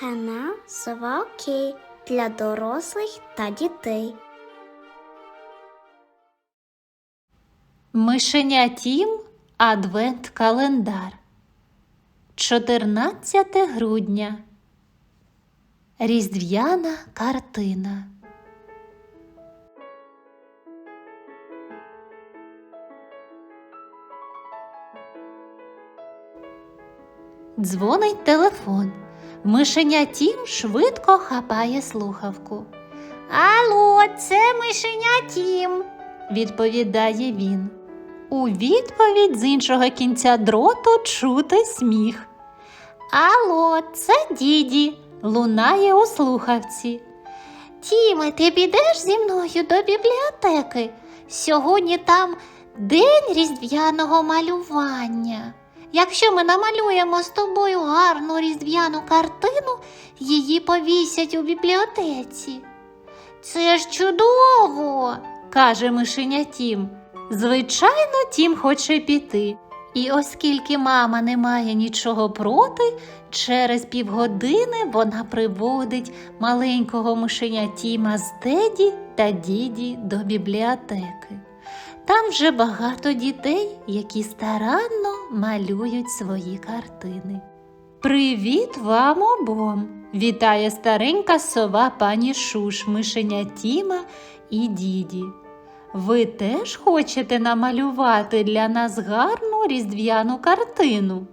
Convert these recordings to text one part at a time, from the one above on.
Канал Сова для дорослих та дітей. Мишеня Тім Адвент календар. 14 грудня. Різдвяна картина. Дзвонить телефон. Мишеня Тім швидко хапає слухавку. Алло, це мишеня Тім, відповідає він. У відповідь з іншого кінця дроту чути сміх. Алло, це діді, лунає у слухавці. Тіме, ти підеш зі мною до бібліотеки? Сьогодні там день різдвяного малювання. Якщо ми намалюємо з тобою гарну різдвяну картину, її повісять у бібліотеці. Це ж чудово, каже мишеня Тім. Звичайно, Тім хоче піти. І оскільки мама не має нічого проти, через півгодини вона приводить маленького мишеня Тіма з Теді та діді до бібліотеки. Там вже багато дітей, які старанно малюють свої картини. Привіт вам обом! Вітає старенька сова пані Шуш, мишеня Тіма і діді. Ви теж хочете намалювати для нас гарну різдвяну картину?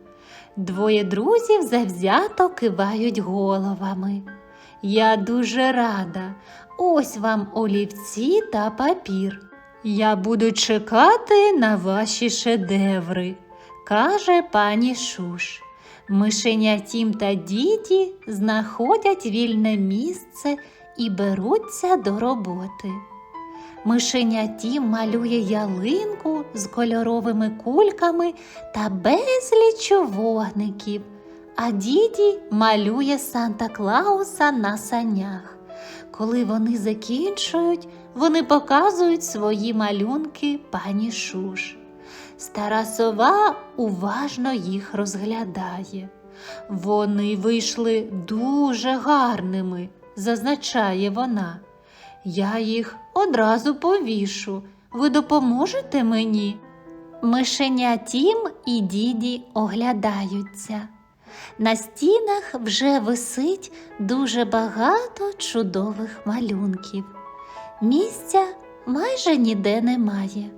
Двоє друзів завзято кивають головами. Я дуже рада. Ось вам олівці та папір. Я буду чекати на ваші шедеври, каже пані Шуш. Мишеня Тім та діді знаходять вільне місце і беруться до роботи. Мишеня Тім малює ялинку з кольоровими кульками та безліч вогників, а діді малює Санта Клауса на санях. Коли вони закінчують, вони показують свої малюнки пані Шуш. Стара сова уважно їх розглядає. Вони вийшли дуже гарними, зазначає вона. Я їх одразу повішу. Ви допоможете мені? Мишеня Тім і діді оглядаються. На стінах вже висить дуже багато чудових малюнків. Місця майже ніде немає.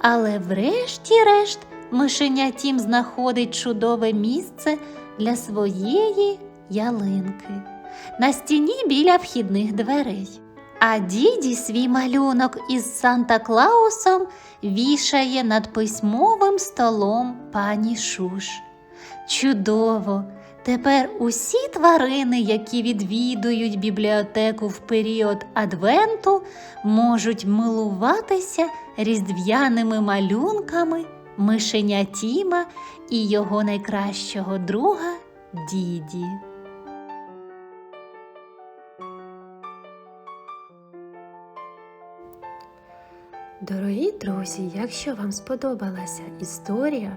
Але врешті-решт мишеня Тім знаходить чудове місце для своєї ялинки на стіні біля вхідних дверей. А діді свій малюнок із Санта Клаусом вішає над письмовим столом пані Шуш. Чудово! Тепер усі тварини, які відвідують бібліотеку в період Адвенту, можуть милуватися різдвяними малюнками мишеня Тіма і його найкращого друга Діді. Дорогі друзі, якщо вам сподобалася історія,